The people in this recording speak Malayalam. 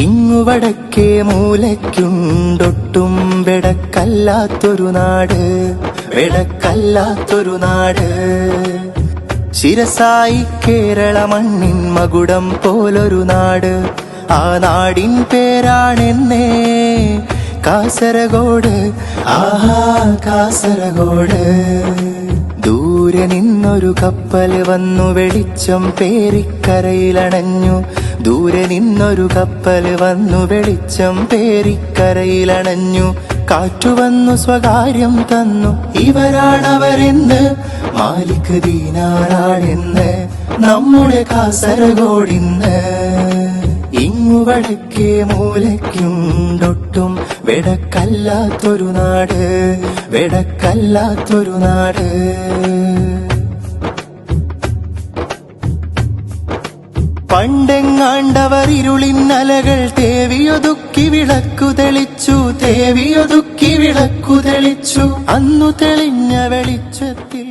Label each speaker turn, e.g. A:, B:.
A: ഇങ്ങുവടക്കേ മൂലയ്ക്കുണ്ടൊട്ടും വെടക്കല്ലാത്തൊരു നാട് വെടക്കല്ലാത്തൊരു നാട്. ശിരസായി കേരള മണ്ണിൻ മകുടം പോലൊരു നാട് ആ നാടിൻ പേരാണെന്നേ കാസർഗോഡ്. ആഹാ കാസർഗോഡ്. ദൂരെ നിന്നൊരു കപ്പൽ വന്നു വെളിച്ചം പേരിക്കരയിലണഞ്ഞു. ദൂരെ നിന്നൊരു കപ്പൽ വന്നു വെളിച്ചം പേരിക്കരയിലണഞ്ഞു കാറ്റു വന്നു സ്വകാര്യം തന്നു. ഇവരാണവരെന്ന് മാലിക് ദീനാറാണെന്ന്. നമ്മുടെ കാസർഗോഡിന്ന്. ഇങ്ങുവടക്കേ മൂലയ്ക്കുണ്ടൊട്ടും വെടക്കല്ലാത്തൊരു നാട്. വെടക്കല്ലാത്തൊരു നാട്. പണ്ടെങ്ങാണ്ടവർ ഇരുളിന്നലകൾ തേവിയൊതുക്കി വിളക്കു തെളിച്ചു തേവിയൊതുക്കി വിളക്കു തെളിച്ചു. അന്നു തെളിഞ്ഞ വെളിച്ചത്തിൽ